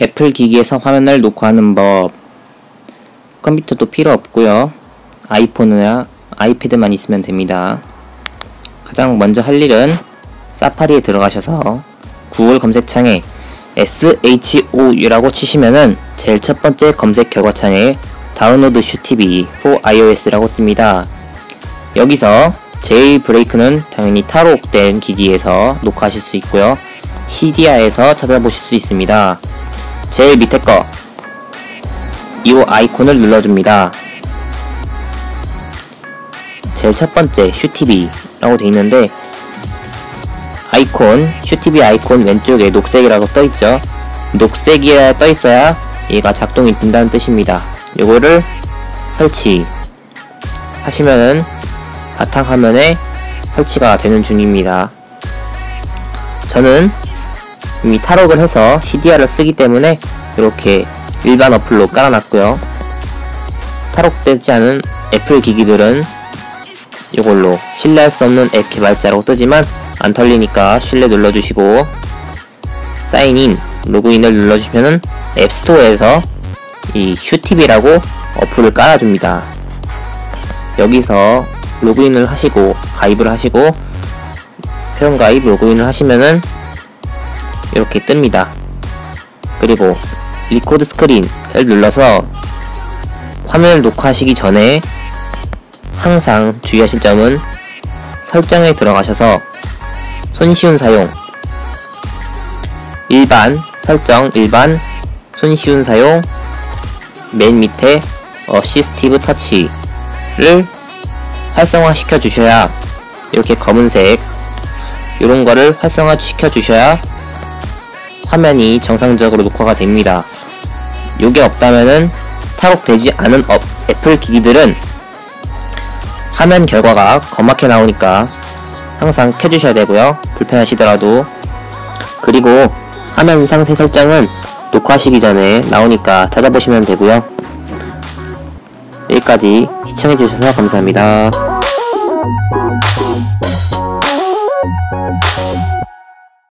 애플 기기에서 화면을 녹화하는 법. 컴퓨터도 필요 없고요. 아이폰이나 아이패드만 있으면 됩니다. 가장 먼저 할 일은 사파리에 들어가셔서 구글 검색창에 SHOU라고 치시면은 제일 첫 번째 검색 결과창에 다운로드 슈TV for iOS라고 뜹니다. 여기서 제일 브레이크는 당연히 탈옥된 기기에서 녹화하실 수 있고요. CDR에서 찾아보실 수 있습니다 제일 밑에 거, 이 아이콘을 눌러줍니다. 제일 첫 번째, 슈TV라고 되어 있는데, 아이콘, 슈TV 아이콘 왼쪽에 녹색이라고 떠 있죠. 녹색이야 떠있어야 얘가 작동이 된다는 뜻입니다. 요거를 설치 하시면은 바탕화면에 설치가 되는 중입니다. 저는 이미 탈옥을 해서 CDR을 쓰기 때문에 이렇게 일반 어플로 깔아놨고요. 탈옥되지 않은 애플 기기들은 이걸로 신뢰할 수 없는 앱 개발자라고 뜨지만 안 털리니까 신뢰 눌러주시고 사인인 로그인을 눌러주시면은 앱스토어에서 이 슈TV라고 어플을 깔아줍니다. 여기서 로그인을 하시고 가입을 하시고 회원가입 로그인을 하시면은 이렇게 뜹니다. 그리고 리코드 스크린을 눌러서 화면을 녹화하시기 전에 항상 주의하실 점은 설정에 들어가셔서 손쉬운 사용 일반 설정 일반 손쉬운 사용 맨 밑에 어시스티브 터치를 활성화 시켜 주셔야 이렇게 검은색 이런 거를 활성화 시켜 주셔야 화면이 정상적으로 녹화가 됩니다. 요게 없다면은 탈옥되지 않은 업, 애플 기기들은 화면 결과가 검맣게 나오니까 항상 켜주셔야 되고요. 불편하시더라도 그리고 화면 상세 설정은 녹화하시기 전에 나오니까 찾아보시면 되고요. 여기까지 시청해주셔서 감사합니다.